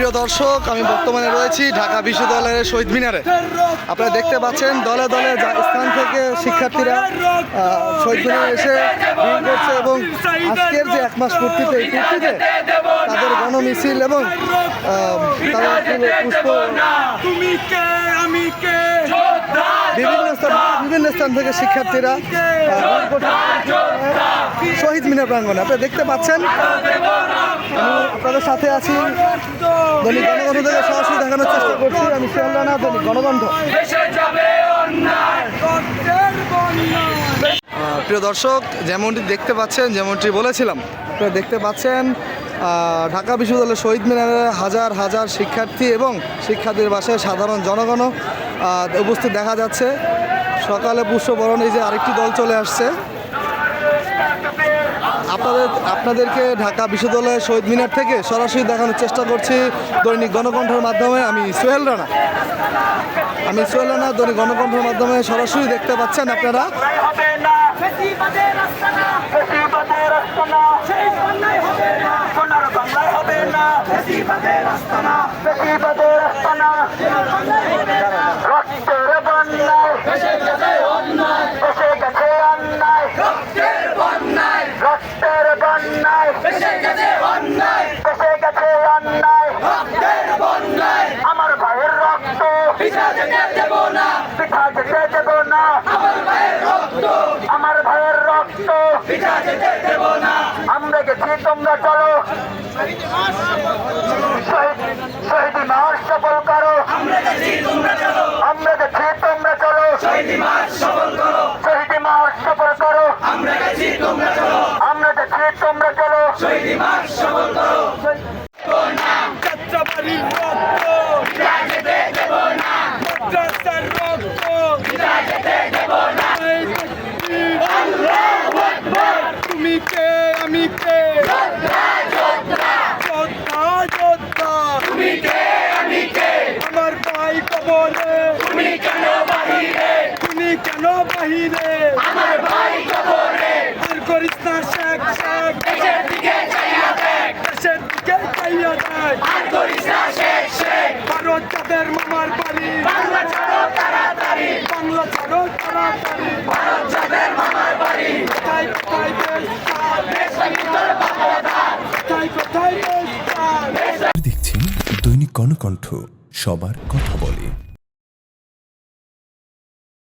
প্রিয় দর্শক আমি বর্তমানে রয়েছি ঢাকা বিশ্ববিদ্যালয়ের শহীদ মিনারে। আপনারা দেখতে পাচ্ছেন দলে দলে স্থান থেকে শিক্ষার্থীরা শহীদ মিনারে এসে ভিড় করছে এবং আজকের যে এক মাস পূর্তিতে এই পূর্তিতে তাদের গণমিছিল এবং তাদের পুষ্প বিভিন্ন স্থান থেকে শিক্ষার্থীরা, শহীদ মিনার প্রাঙ্গণে। আপনারা দেখতে পাচ্ছেন আপনাদের সাথে আছি। দৈনিক গণকণ্ঠ থেকে সরাসরি দেখানোর চেষ্টা করছি। আমি শিয়াল রানা দৈনিক গণকণ্ঠ প্রিয় দর্শক, যেমনটি দেখতে পাচ্ছেন, যেমনটি বলেছিলাম, আপনারা দেখতে পাচ্ছেন ঢাকা বিশ্ববিদ্যালয়ের শহীদ মিনারে হাজার হাজার শিক্ষার্থী এবং শিক্ষার্থীর বাসায় সাধারণ জনগণও উপস্থিত দেখা যাচ্ছে। সকালে পুষ্পবরণ এই যে আরেকটি দল চলে আসছে। আপনাদের, আপনাদেরকে ঢাকা বিশ্ববিদ্যালয়ের শহীদ মিনার থেকে সরাসরি দেখানোর চেষ্টা করছি দৈনিক গণকণ্ঠের মাধ্যমে। আমি সোহেল রানা। আমি সোহেল রানা, দৈনিক গণকণ্ঠের মাধ্যমে সরাসরি দেখতে পাচ্ছেন আপনারা ফেসিবাদের আস্তানা ফেসিবাদের আস্তানা সেই বাংলায় হবে না সোনার বাংলায় হবে না ফেসিবাদের আস্তানা ফেসিবাদের আস্তানা রক্তের বন্যায় এসে গেছে অন্যায় এসে গেছে অন্যায় রক্তের বন্যায় রক্তের বন্যায় এসে গেছে অন্যায়। এসে গেছে অন্যায়। রক্তের বন্যায় আমার ভাইয়ের রক্ত। পিঠা যেতে দেব না। পিঠা যেতে দেব না। আমার ভাইয়ের রক্ত। আমার ভাইয়ের রক্ত। পিঠা যেতে দেব না। আমরা গেছি তোমরা চলো। শহীদ সফল করো। আমরা গেছি তোমরা চলো। আমরা গেছি তোমরা চলো। শহীদ সফল করো শহীদ মাস সফল করো আমরা গেছি তোমরা চলো আমরা গেছি তোমরা চলো শহীদ মাস সফল করো যাত্রাবাড়ির রক্ত। যেতে দেব না। মাদ্রাসার রক্ত। যেতে দেব না। তুমি কে? আমি কে? যোদ্ধা। যোদ্ধা যোদ্ধা। তুমি কে? আমি কে? আমার ভাই কবরে। তুমি কেন বাহিরে? তুমি কেন বাহিরে? আমার ভাই কবরে। আর করিস না যাদের মামার বাড়ি। বাংলা ছাড়ো তাড়াতাড়ি। বাংলা ছাড়ো তাড়াতাড়ি। ভারত যাদের মামার বাড়ি। কোথায় কোথায় দেশ কোথায় কোথায় দেশ দেখছেন দৈনিক গণকণ্ঠ সবার কথা বলে।